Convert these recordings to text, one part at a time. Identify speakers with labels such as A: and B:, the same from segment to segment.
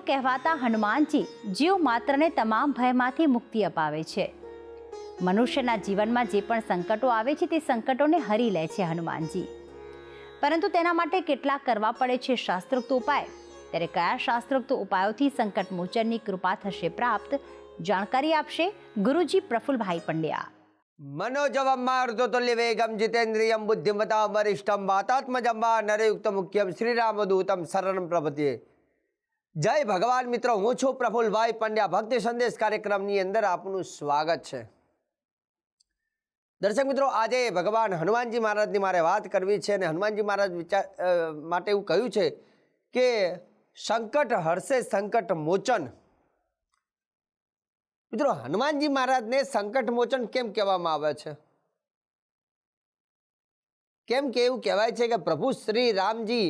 A: ગુરુ કહેવાતા હનુમાનજી જીવ માત્રને તમામ ભયમાંથી મુક્તિ અપાવે છે. મનુષ્યના જીવનમાં જે પણ સંકટો આવે છે તે સંકટોને હરી લે છે હનુમાનજી. પરંતુ તેના માટે કેટલા કરવા પડે છે શાસ્ત્રોક્ત ઉપાય. ત્યારે કયા શાસ્ત્રોક્ત ઉપાયોથી સંકટ મોચનની કૃપા થશે પ્રાપ્ત? જાણકારી આપશે ગુરુજી પ્રફુલભાઈ પંડ્યા.
B: મનોજવમ્માર્ધોતુલ્યવેગમ જીતેન્દ્રિયમ બુદ્ધિમતા વરિષ્ઠમ વાતાત્મજમ્બા નરયુક્ત મુખ્યમ શ્રીરામદૂતમ શરણમ પ્રભતે. જય ભગવાન મિત્રો, હું છું પ્રફુલભાઈ પંડ્યા. ભક્તિ સંદેશ કાર્યક્રમની અંદર આપનું સ્વાગત છે. દર્શક મિત્રો, આજે ભગવાન હનુમાનજી મહારાજની મારે વાત કરવી છે અને હનુમાનજી મહારાજ વિચાર માટે એવું કહ્યું છે કે સંકટ હર્ષે સંકટ મોચન. મિત્રો, હનુમાનજી મહારાજને સંકટ મોચન કેમ કહેવામાં આવે છે? કેમ કે એવું કહેવાય છે કે પ્રભુ શ્રી રામજી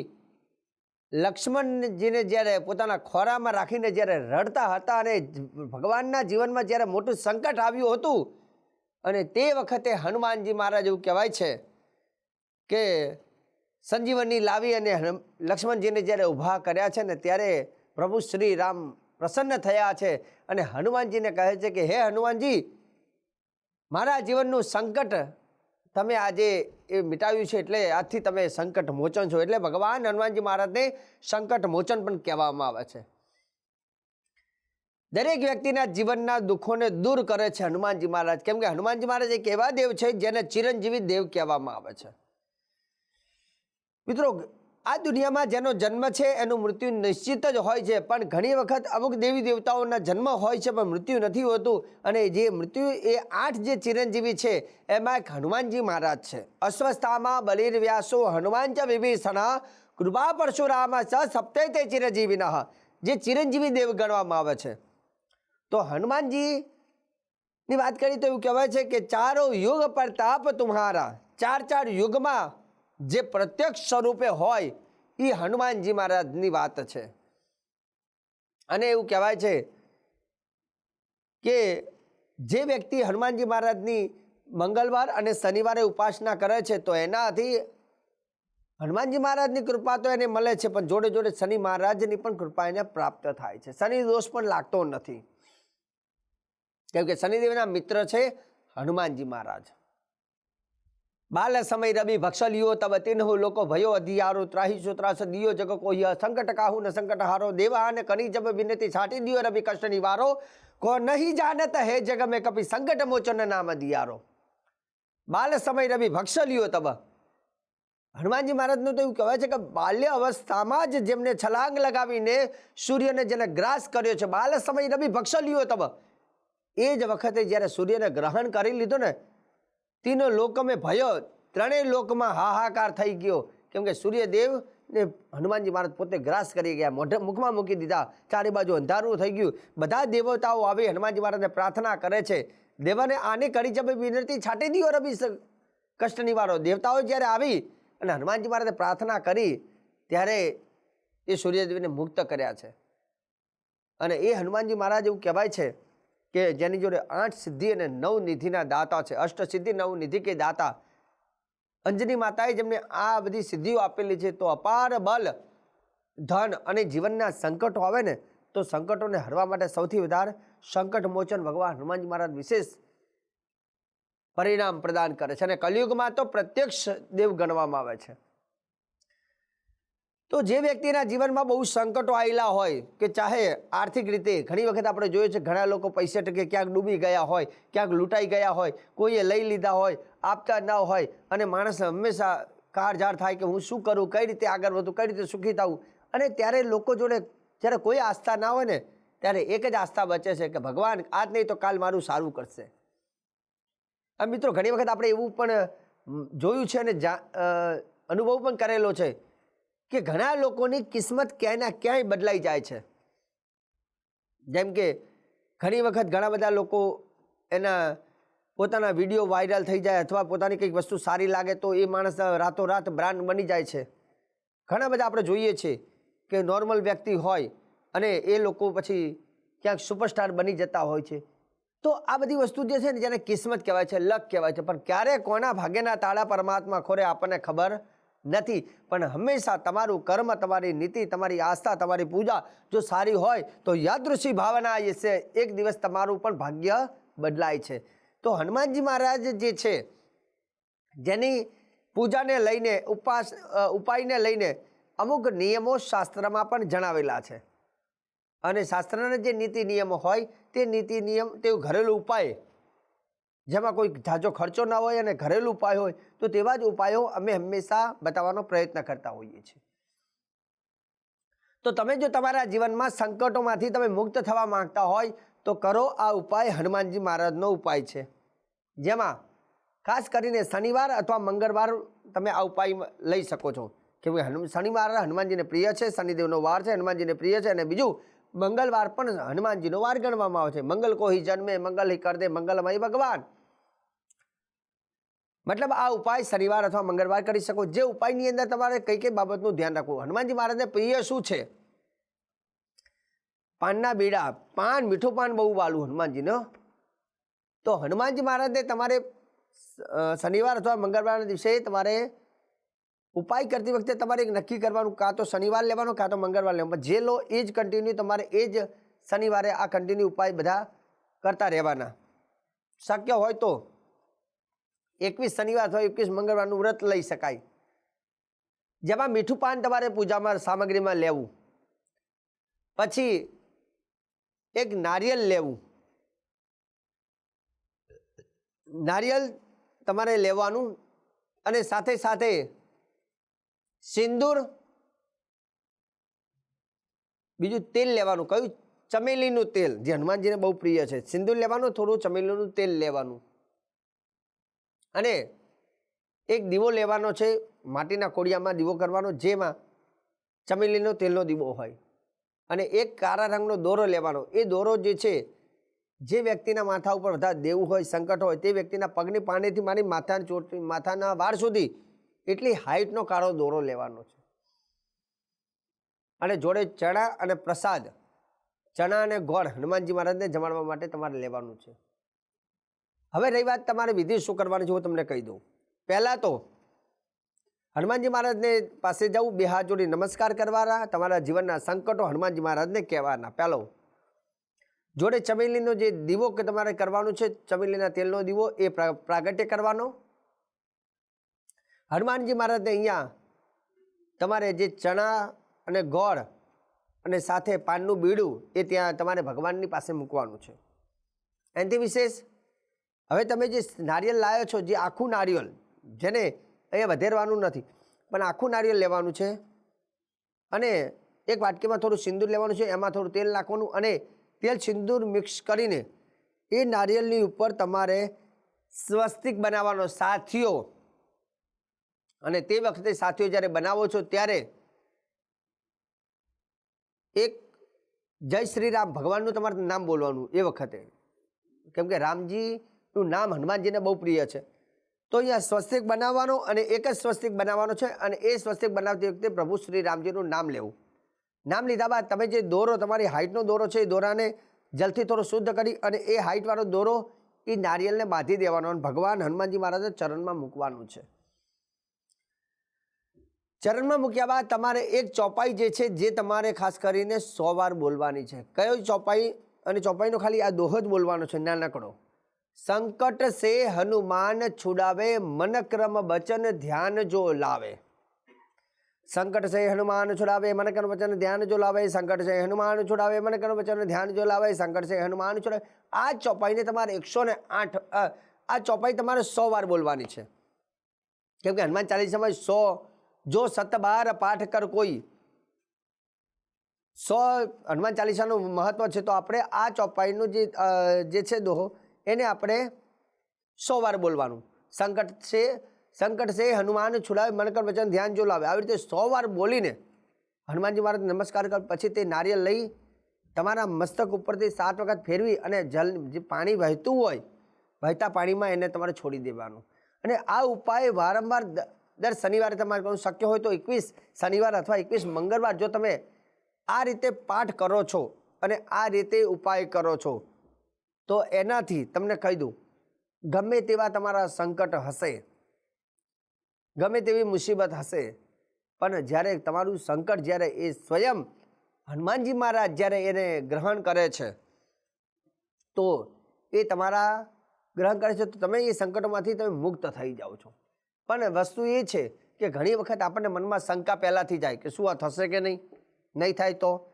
B: લક્ષ્મણજીને જ્યારે પોતાના ખોરામાં રાખીને જ્યારે રડતા હતા અને ભગવાનના જીવનમાં જ્યારે મોટું સંકટ આવ્યું હતું, અને તે વખતે હનુમાનજી મહારાજ એવું કહેવાય છે કે સંજીવની લાવી અને લક્ષ્મણજીને જ્યારે ઊભા કર્યા છે ને ત્યારે પ્રભુ શ્રી રામ પ્રસન્ન થયા છે અને હનુમાનજીને કહે છે કે, હે હનુમાનજી, મારા જીવનનું સંકટ તમે આજે એ મિટાવ્યું છે એટલે આજથી તમે સંકટ મોચન છો. એટલે ભગવાન હનુમાનજી મહારાજને સંકટ મોચન પણ કહેવામાં આવે છે. દરેક વ્યક્તિના જીવનના દુઃખોને દૂર કરે છે હનુમાનજી મહારાજ. કેમ કે હનુમાનજી મહારાજ એક એવા દેવ છે જેને ચિરંજીવી દેવ કહેવામાં આવે છે. મિત્રો આ દુનિયામાં જેનો જન્મ છે, એનું મૃત્યુ નિશ્ચિત જ હોય છે. પણ ઘણી વખત અમુક દેવી દેવતાઓના જન્મ હોય છે, પણ મૃત્યુ નથી હોતું. અને જે મૃત્યુ એ આઠ જે ચિરંજીવી છે, એમાં એક હનુમાનજી મહારાજ છે. અસ્વસ્થામાં બલિર વ્યાસો હનુમાન ચ વિભીષણ, કૃપા પરશુરામાં સ સપ્તે તે ચિરંજીવિન. જે ચિરંજીવી દેવ ગણવામાં આવે છે. તો હનુમાનજીની વાત કરી તો એવું કહેવાય છે કે ચારો યુગ પ્રતાપ તુમ્હારા. ચાર ચાર યુગમાં જે પ્રત્યક્ષ સ્વરૂપે હોય એ હનુમાનજી મહારાજની વાત છે. અને એવું કહેવાય છે કે જે વ્યક્તિ હનુમાનજી મહારાજની મંગળવાર અને શનિવારે ઉપાસના કરે છે, તો એનાથી હનુમાનજી મહારાજની કૃપા તો એને મળે છે, પણ જોડે જોડે શનિ મહારાજની પણ કૃપા એને પ્રાપ્ત થાય છે. શનિ દોષ પણ લાગતો નથી. કેમ કે શનિદેવના મિત્ર છે હનુમાનજી મહારાજ. બાલ સમય રવિ ભક્ષલિયો તબ તિનહુ લોકો ભયો અધિયારો ત્રાહી સુત્રાસ દિયો જગ કોહ્ય સંકટ કાહુ ન સંકટ હારો દેવા અને કરી જબ વિનતી છાટી દિયો રવિ કષ્ટ નિવારો કો નહીં જાનત હે જગ મેં કપી સંકટ મોચન નામ દિયારો. બાલ સમય રવિ ભક્ષલિયો તબ. હનુમાનજી મહારાજનું તો એવું કહેવાય છે કે બાલ્ય અવસ્થામાં જ જેમને છલાંગ લગાવીને સૂર્યને જેને ગ્રાસ કર્યો છે બાલ સમય રવિ ભક્ષલિયો તબ. એ જ વખતે જ્યારે સૂર્યને ગ્રહણ કરી લીધો ને તીનો લોકમે ભયો, ત્રણેય લોકમાં હાહાકાર થઈ ગયો. કેમ કે સૂર્યદેવ ને હનુમાનજી મહારાજ પોતે ગ્રાસ કરી ગયા, મોઢે મુખમાં મૂકી દીધા, ચારે બાજુ અંધારું થઈ ગયું. બધા દેવતાઓ આવી હનુમાનજી મહારાજને પ્રાર્થના કરે છે. દેવાને આને કરી જબ વિનંતી છાટી દીયો રવિ કષ્ટ નિવારો દેવતાઓ જ્યારે આવી અને હનુમાનજી મહારાજે પ્રાર્થના કરી, ત્યારે એ સૂર્યદેવને મુક્ત કર્યા છે. અને એ હનુમાનજી મહારાજ એવું કહેવાય છે કે જેની જોડે આઠ સિદ્ધિ અને નવ નિધિના દાતા છે. અષ્ટ સિદ્ધિ, નવ નિધિ કે દાતા. અંજની માતાએ જેમને આ બધી સિદ્ધિઓ આપેલી છે તો અપાર બલ, ધન અને જીવનના સંકટો આવે ને, તો સંકટોને હરવા માટે સૌથી વધારે સંકટ મોચન ભગવાન હનુમાનજી મહારાજ વિશેષ પરિણામ પ્રદાન કરે છે. અને કલિયુગમાં તો પ્રત્યક્ષ દેવ ગણવામાં આવે છે. તો જે વ્યક્તિના જીવનમાં બહુ સંકટો આવેલા હોય કે ચાહે આર્થિક રીતે, ઘણી વખત આપણે જોયું છે ઘણા લોકો પૈસા ટકે ક્યાંક ડૂબી ગયા હોય, ક્યાંક લૂંટાઈ ગયા હોય, કોઈએ લઈ લીધા હોય, આપતા ન હોય અને માણસ હંમેશા કારજાર થાય કે હું શું કરું, કઈ રીતે આગળ વધું, કઈ રીતે સુખી થવું અને ત્યારે લોકો જોડે જ્યારે કોઈ આસ્થા ના હોય ને, ત્યારે એક જ આસ્થા બચે છે કે ભગવાન, આજ નહીં તો કાલ મારું સારું કરશે. આ મિત્રો, ઘણી વખત આપણે એવું પણ જોયું છે અને અનુભવ પણ કરેલો છે કે ઘણા લોકોની કિસ્મત ક્યાંયના ક્યાંય બદલાઈ જાય છે. જેમ કે ઘણી વખત ઘણા બધા લોકો એના પોતાના વીડિયો વાયરલ થઈ જાય અથવા પોતાની કંઈક વસ્તુ સારી લાગે તો એ માણસ રાતોરાત બ્રાન્ડ બની જાય છે. ઘણા બધા આપણે જોઈએ છીએ કે નોર્મલ વ્યક્તિ હોય અને એ લોકો પછી ક્યાંક સુપરસ્ટાર બની જતા હોય છે. તો આ બધી વસ્તુ જે છે ને જેને કિસ્મત કહેવાય છે, લક કહેવાય છે, પણ ક્યારે કોના ભાગ્યના તાળા પરમાત્મા ખોરે આપણને ખબર નથી. પણ હંમેશા તમારું કર્મ, તમારી નીતિ, તમારી આસ્થા, તમારી પૂજા જો સારી હોય તો યાદૃશી ભાવના એ છે, એક દિવસ તમારું પણ ભાગ્ય બદલાય છે. તો હનુમાનજી મહારાજ જે છે, જેની પૂજાને લઈને ઉપાસ ઉપાયને લઈને અમુક નિયમો શાસ્ત્રમાં પણ જણાવેલા છે. અને શાસ્ત્રના જે નીતિ નિયમો હોય, તે નીતિ નિયમ, તે ઘરેલું ઉપાય જેમાં કોઈ ઝાઝો ખર્ચો ના હોય અને ઘરેલું ઉપાય હોય, તો તેવા જ ઉપાયો અમે હંમેશા બતાવવાનો પ્રયત્ન કરતા હોઈએ છીએ. તો તમે જો તમારા જીવનમાં સંકટોમાંથી તમે મુક્ત થવા માંગતા હોય, તો કરો આ ઉપાય હનુમાનજી મહારાજનો ઉપાય છે. જેમાં ખાસ કરીને શનિવાર અથવા મંગળવાર તમે આ ઉપાય લઈ શકો છો. કે હનુ શનિવાર હનુમાનજીને પ્રિય છે, શનિદેવનો વાર છે, હનુમાનજીને પ્રિય છે અને બીજું મંગળવાર પણ હનુમાનજીનો વાર ગણવામાં આવે છે. મંગલ કોહી જન્મે, મંગલ હી દે, મંગલમય ભગવાન. મતલબ આ ઉપાય શનિવાર અથવા મંગળવાર કરી શકો. જે ઉપાયની અંદર તમારે કઈ કઈ બાબતનું ધ્યાન રાખવું. હનુમાનજી મહારાજને પ્રિય શું છે? પાનના બીડા. પાન, મીઠું પાન બહુ વાલું હનુમાનજીનો. તો હનુમાનજી મહારાજને તમારે શનિવાર અથવા મંગળવારના દિવસે તમારે ઉપાય કરતી વખતે તમારે એક નક્કી કરવાનું, કાં તો શનિવાર લેવાનો, કાં તો મંગળવાર લેવાનો. જે લો, એ જ કન્ટિન્યુ તમારે એ જ શનિવારે આ કન્ટિન્યુ ઉપાય બધા કરતા રહેવાના. શક્ય હોય તો એકવીસ શનિવાર અથવા એકવીસ મંગળવારનું વ્રત લઈ શકાય. જેમાં મીઠું પાન તમારે પૂજામાં, સામગ્રીમાં લેવું. પછી એક નારિયેલ લેવું. નારિયેલ તમારે લેવાનું અને સાથે સાથે સિંદૂર. બીજું તેલ લેવાનું. કયું? ચમેલીનું તેલ. જે હનુમાનજીને બહુ પ્રિય છે. સિંદૂર લેવાનું, થોડું ચમેલીનું તેલ લેવાનું. અને એક દીવો લેવાનો છે, માટીના કોડિયામાં દીવો કરવાનો, જેમાં ચમેલીનો તેલનો દીવો હોય. અને એક કાળા રંગનો દોરો લેવાનો. એ દોરો જે છે, જે વ્યક્તિના માથા ઉપર વધારે દેવું હોય, સંકટ હોય, તે વ્યક્તિના પગની પાણીથી મારી માથાની ચોટ, માથાના વાળ સુધી એટલી હાઇટનો કાળો દોરો લેવાનો છે. અને જોડે ચણા અને પ્રસાદ, ચણા અને ગોળ હનુમાનજી મહારાજને જમાડવા માટે તમારે લેવાનું છે. હવે રહી વાત તમારે વિધિ શું કરવાની છે હું તમને કહી દઉં. પહેલાં તો હનુમાનજી મહારાજને પાસે જવું બે હાથ જોડી નમસ્કાર કરવાના, તમારા જીવનના સંકટો હનુમાનજી મહારાજને કહેવાના. પહેલો, જોડે ચમેલીનો જે દીવો કે તમારે કરવાનું છે, ચમેલીના તેલનો દીવો એ પ્રા- પ્રાગટ્ય કરવાનો. હનુમાનજી મહારાજને અહીંયા તમારે જે ચણા અને ગોળ અને સાથે પાનનું બીડું એ ત્યાં તમારે ભગવાનની પાસે મૂકવાનું છે. એનાથી વિશેષ, હવે તમે જે નારિયેલ લાવ્યો છો, જે આખું નારિયેલ, જેને અહીંયા વધેરવાનું નથી, પણ આખું નારિયેલ લેવાનું છે અને એક વાટકીમાં થોડું સિંદૂર લેવાનું છે, એમાં થોડું તેલ નાખવાનું અને તેલ સિંદૂર મિક્સ કરીને એ નારિયેલની ઉપર તમારે સ્વસ્તિક બનાવવાનો સાથીઓ અને તે વખતે સાથીઓ જ્યારે બનાવો છો ત્યારે એક જય શ્રી રામ ભગવાનનું તમારે નામ બોલવાનું એ વખતે. કેમ કે રામજીનું નામ હનુમાનજીને બહુ પ્રિય છે. તો અહીંયા સ્વસ્તિક બનાવવાનો અને એક જ સ્વસ્તિક બનાવવાનો છે અને એ સ્વસ્તિક બનાવતી વખતે પ્રભુ શ્રી રામજીનું નામ લેવું. નામ લીધા બાદ તમે જે દોરો, તમારી હાઇટનો દોરો છે એ દોરાને જલથી થોડો શુદ્ધ કરી અને એ હાઇટવાળો દોરો એ નારિયેલને બાંધી દેવાનો અને ભગવાન હનુમાનજી મહારાજના ચરણમાં મૂકવાનું છે. ચરણમાં મૂક્યા બાદ તમારે એક ચોપાઈ જે છે, જે તમારે ખાસ કરીને સો વાર બોલવાની છે. કયો ચોપાઈ અને ચોપાઈનો ખાલી આ દોહ જ બોલવાનો છે નાનકડો સંકટ સે હનુમાન છુડાવે મન ક્રમ બચન ધ્યાન જો લાવે. સંકટ સે હનુમાન છુડાવે મને કર્મ વચન ધ્યાન જો લાવે. સંકટ સે હનુમાન છુડાવે મને કર્મ વચન ધ્યાન જો લાવે. સંકટ સે હનુમાન છુડાવે. આ ચોપાઈને તમારે એકસો ને આઠ આ ચોપાઈ તમારે સો વાર બોલવાની છે. કેમ કે હનુમાન ચાલીસામાં સો જો સતબાર પાઠ કર કોઈ, સો હનુમાન ચાલીસાનું મહત્વ છે, તો આપણે આ ચોપાઈનું જે જે છે દોહો, એને આપણે સો વાર બોલવાનું. સંકટ છે સંકટ છે, હનુમાન છુડાવે મનકર વચન ધ્યાન જો લાવે. આવી રીતે સો વાર બોલીને હનુમાનજી મહારાજ નમસ્કાર કર, પછી તે નારિયેળ લઈ તમારા મસ્તક ઉપરથી સાત વખત ફેરવી અને જલ, જે પાણી વહેતું હોય, વહેતા પાણીમાં એને તમારે છોડી દેવાનું. અને આ ઉપાય વારંવાર દર શનિવારે તમારે કરવું શક્ય હોય તો એકવીસ શનિવાર અથવા એકવીસ મંગળવાર જો તમે આ રીતે પાઠ કરો છો અને આ રીતે ઉપાય કરો છો, તો એનાથી તમને કહી દઉં, ગમે તેવા તમારા સંકટ હશે, ગમે તેવી મુસીબત હશે, પણ જ્યારે તમારું સંકટ જ્યારે એ સ્વયં હનુમાનજી મહારાજ જ્યારે એને ગ્રહણ કરે છે, તો એ તમારા ગ્રહણ કરે છે, તો તમે એ સંકટોમાંથી તમે મુક્ત થઈ જાઓ છો. પણ વસ્તુ એ છે કે ઘણી વખત આપણને મનમાં શંકા પહેલાંથી જાય કે શું આ થશે કે નહીં? નહીં થાય તો?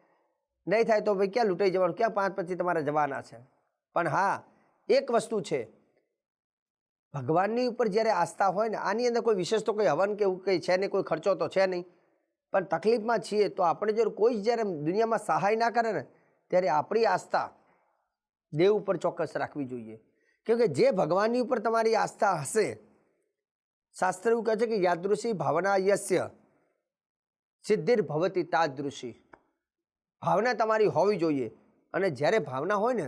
B: નહીં થાય તો ભાઈ ક્યાં લૂંટાઈ જવાનું? ક્યાં પાંચ પછી તમારે જવાના છે? પણ હા, એક વસ્તુ છે. ભગવાનની ઉપર જ્યારે આસ્થા હોય ને, આની અંદર કોઈ વિશેષ તો કોઈ હવન કે એવું કંઈ છે નહીં, કોઈ ખર્ચો તો છે નહીં. પણ તકલીફમાં છીએ તો આપણે જો કોઈ જ્યારે દુનિયામાં સહાય ના કરે ને, ત્યારે આપણી આસ્થા દેવ ઉપર ચોક્કસ રાખવી જોઈએ. કેમકે જે ભગવાનની ઉપર તમારી આસ્થા હશે શાસ્ત્ર એવું કહે છે કે યાદૃશી ભાવના યસ્ય, સિદ્ધિર ભવતી તાદૃશી. ભાવના તમારી હોવી જોઈએ અને જ્યારે ભાવના હોય ને,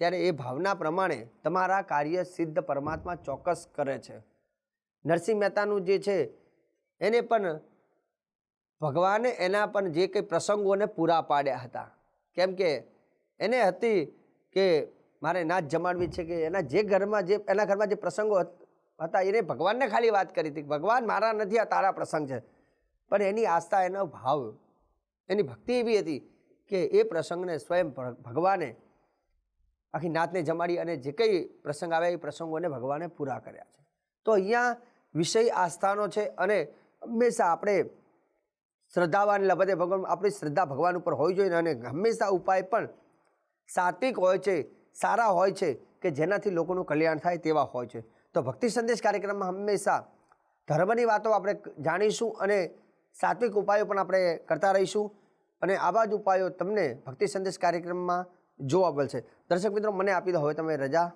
B: ત્યારે એ ભાવના પ્રમાણે તમારા કાર્ય સિદ્ધ પરમાત્મા ચોક્કસ કરે છે. નરસિંહ મહેતાનું જે છે, એને પણ ભગવાને એના પણ જે કંઈ પ્રસંગોને પૂરા પાડ્યા હતા. કેમ કે એને હતી કે મારે નાચ જમાડવી છે કે એના જે ઘરમાં જે, એના ઘરમાં જે પ્રસંગો હત- એને ભગવાનને ખાલી વાત કરી હતી ભગવાન, મારા નથી, આ તારા પ્રસંગ છે. પણ એની આસ્થા, એનો ભાવ, એની ભક્તિ એવી હતી કે એ પ્રસંગને સ્વયં ભગવાને આખી નાતને જમાડી અને જે કંઈ પ્રસંગ આવે એ પ્રસંગોને ભગવાને પૂરા કર્યા છે. તો અહીંયા વિષય આસ્થાનો છે અને હંમેશા આપણે શ્રદ્ધાવાન લભતે ભગવાન, આપણી શ્રદ્ધા ભગવાન ઉપર હોવી જોઈએ અને હંમેશા ઉપાય પણ સાત્વિક હોય છે, સારા હોય છે કે જેનાથી લોકોનું કલ્યાણ થાય તેવા હોય છે. તો ભક્તિ સંદેશ કાર્યક્રમમાં હંમેશા ધર્મની વાતો આપણે જાણીશું અને સાત્વિક ઉપાયો પણ આપણે કરતા રહીશું. અને આવા જ ઉપાયો તમને ભક્તિ સંદેશ કાર્યક્રમમાં જોવા મળશે. દર્શક મિત્રો, મને આપી દો, હવે તમે રજા.